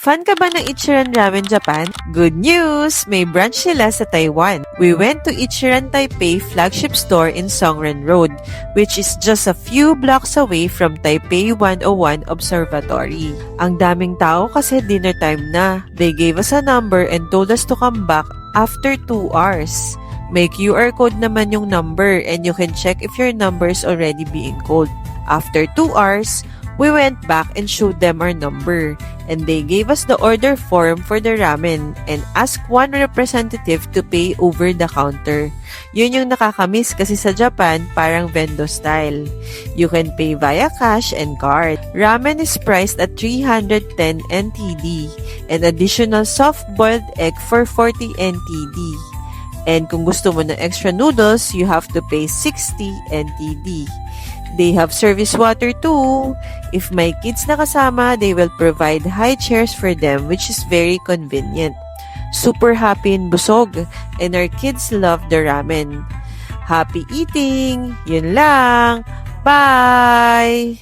Fan ka ba ng Ichiran Ramen Japan? Good news! May branch sila sa Taiwan. We went to Ichiran Taipei flagship store in Songren Road, which is just a few blocks away from Taipei 101 Observatory. Ang daming tao kasi dinner time na. They gave us a number and told us to come back after 2 hours. May QR code naman yung number and you can check if your number is already being called. After 2 hours, we went back and showed them our number and they gave us the order form for the ramen and asked one representative to pay over the counter. Yun yung nakakamiss kasi sa Japan, parang vendo style. You can pay via cash and card. Ramen is priced at 310 NTD and additional soft-boiled egg for 40 NTD. And kung gusto mo ng extra noodles, you have to pay 60 NTD. They have service water too. If my kids na kasama, they will provide high chairs for them which is very convenient. Super happy and busog and our kids love the ramen. Happy eating! Yun lang! Bye!